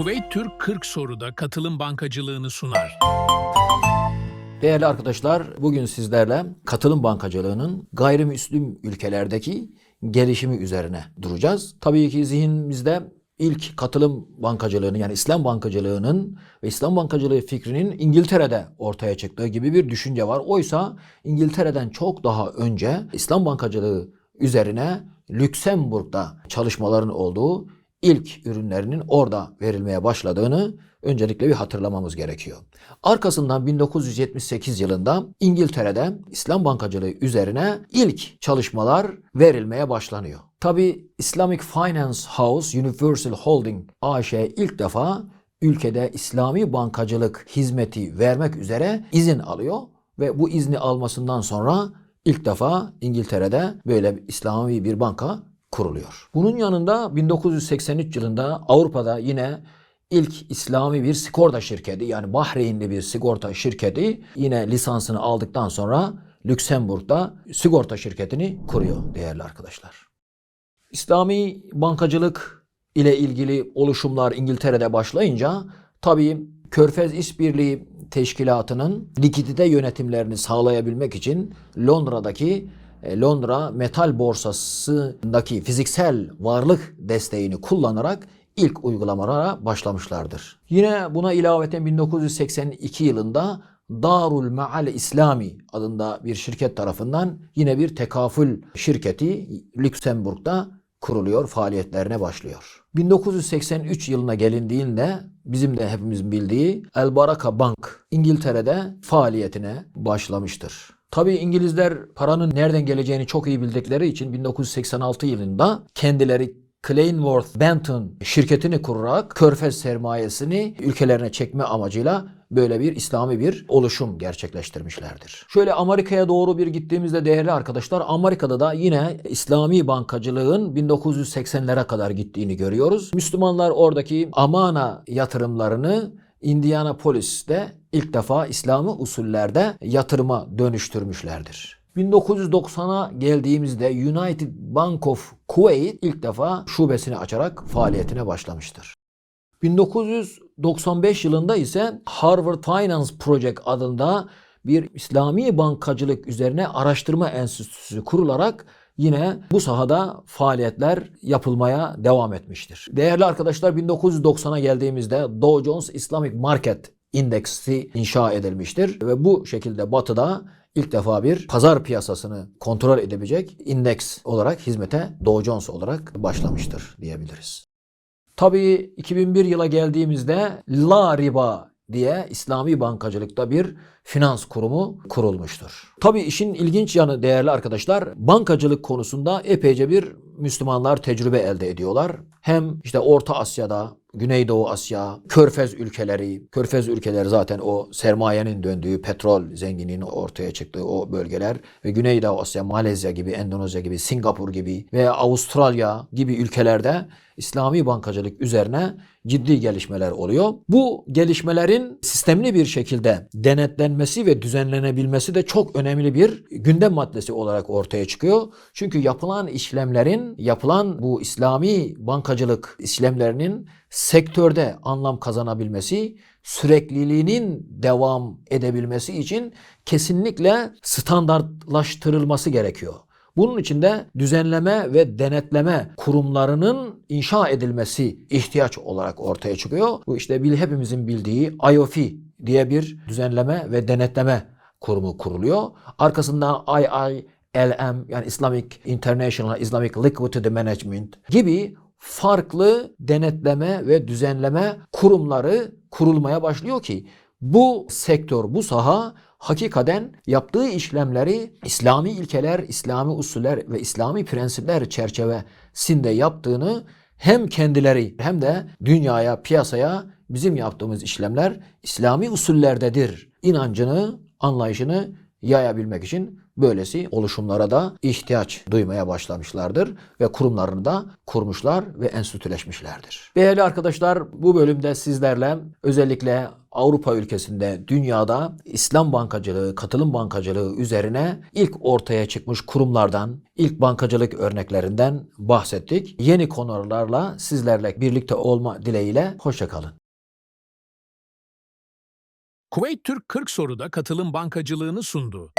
Kuveyt Türk 40 soruda katılım bankacılığını sunar. Değerli arkadaşlar, bugün sizlerle katılım bankacılığının gayrimüslim ülkelerdeki gelişimi üzerine duracağız. Tabii ki zihnimizde ilk katılım bankacılığının yani İslam bankacılığının ve İslam bankacılığı fikrinin İngiltere'de ortaya çıktığı gibi bir düşünce var. Oysa İngiltere'den çok daha önce İslam bankacılığı üzerine Lüksemburg'da çalışmaların olduğu ilk ürünlerinin orada verilmeye başladığını öncelikle bir hatırlamamız gerekiyor. Arkasından 1978 yılında İngiltere'de İslam bankacılığı üzerine ilk çalışmalar verilmeye başlanıyor. Tabi Islamic Finance House Universal Holding AŞ ilk defa ülkede İslami bankacılık hizmeti vermek üzere izin alıyor ve bu izni almasından sonra ilk defa İngiltere'de böyle İslami bir banka kuruluyor. Bunun yanında 1983 yılında Avrupa'da yine ilk İslami bir sigorta şirketi yani Bahreynli bir sigorta şirketi yine lisansını aldıktan sonra Lüksemburg'da sigorta şirketini kuruyor değerli arkadaşlar. İslami bankacılık ile ilgili oluşumlar İngiltere'de başlayınca tabii Körfez İşbirliği Teşkilatı'nın likidite yönetimlerini sağlayabilmek için Londra'daki Londra Metal Borsası'ndaki fiziksel varlık desteğini kullanarak ilk uygulamalara başlamışlardır. Yine buna ilaveten 1982 yılında Darul Maal İslami adında bir şirket tarafından yine bir tekafül şirketi Lüksemburg'da kuruluyor, faaliyetlerine başlıyor. 1983 yılına gelindiğinde bizim de hepimizin bildiği El Baraka Bank İngiltere'de faaliyetine başlamıştır. Tabii İngilizler paranın nereden geleceğini çok iyi bildikleri için 1986 yılında kendileri Kleinworth Benton şirketini kurarak körfez sermayesini ülkelerine çekme amacıyla böyle bir İslami bir oluşum gerçekleştirmişlerdir. Şöyle Amerika'ya doğru bir gittiğimizde değerli arkadaşlar Amerika'da da yine İslami bankacılığın 1980'lere kadar gittiğini görüyoruz. Müslümanlar oradaki amana yatırımlarını Indianapolis'te ilk defa İslami usullerde yatırıma dönüştürmüşlerdir. 1990'a geldiğimizde United Bank of Kuwait ilk defa şubesini açarak faaliyetine başlamıştır. 1995 yılında ise Harvard Finance Project adında bir İslami bankacılık üzerine araştırma enstitüsü kurularak yine bu sahada faaliyetler yapılmaya devam etmiştir. Değerli arkadaşlar 1990'a geldiğimizde Dow Jones Islamic Market indeksi inşa edilmiştir ve bu şekilde batıda ilk defa bir pazar piyasasını kontrol edebilecek indeks olarak hizmete Dow Jones olarak başlamıştır diyebiliriz. Tabii 2001 yıla geldiğimizde La Riba diye İslami bankacılıkta bir finans kurumu kurulmuştur. Tabii işin ilginç yanı değerli arkadaşlar bankacılık konusunda epeyce bir Müslümanlar tecrübe elde ediyorlar. Hem işte Orta Asya'da, Güneydoğu Asya, Körfez ülkeleri, Körfez ülkeleri zaten o sermayenin döndüğü, petrol zenginliğinin ortaya çıktığı o bölgeler ve Güneydoğu Asya, Malezya gibi, Endonezya gibi, Singapur gibi veya Avustralya gibi ülkelerde İslami bankacılık üzerine ciddi gelişmeler oluyor. Bu gelişmelerin sistemli bir şekilde denetlenmesi ve düzenlenebilmesi de çok önemli bir gündem maddesi olarak ortaya çıkıyor. Çünkü yapılan işlemlerin, yapılan bu İslami bankacılık işlemlerinin sektörde anlam kazanabilmesi, sürekliliğinin devam edebilmesi için kesinlikle standartlaştırılması gerekiyor. Bunun için de düzenleme ve denetleme kurumlarının inşa edilmesi ihtiyaç olarak ortaya çıkıyor. Bu işte hepimizin bildiği IOFI diye bir düzenleme ve denetleme kurumu kuruluyor. Arkasından IILM yani Islamic International Islamic Liquidity Management gibi farklı denetleme ve düzenleme kurumları kurulmaya başlıyor ki bu sektör, bu saha hakikaten yaptığı işlemleri İslami ilkeler, İslami usuller ve İslami prensipler çerçevesinde yaptığını hem kendileri hem de dünyaya, piyasaya bizim yaptığımız işlemler İslami usullerdedir inancını, anlayışını yayabilmek için böylesi oluşumlara da ihtiyaç duymaya başlamışlardır ve kurumlarını da kurmuşlar ve enstitüleşmişlerdir. Değerli arkadaşlar bu bölümde sizlerle özellikle Avrupa ülkesinde dünyada İslam bankacılığı, katılım bankacılığı üzerine ilk ortaya çıkmış kurumlardan, ilk bankacılık örneklerinden bahsettik. Yeni konularla sizlerle birlikte olma dileğiyle hoşçakalın. Kuveyt Türk 40 soruda katılım bankacılığını sundu.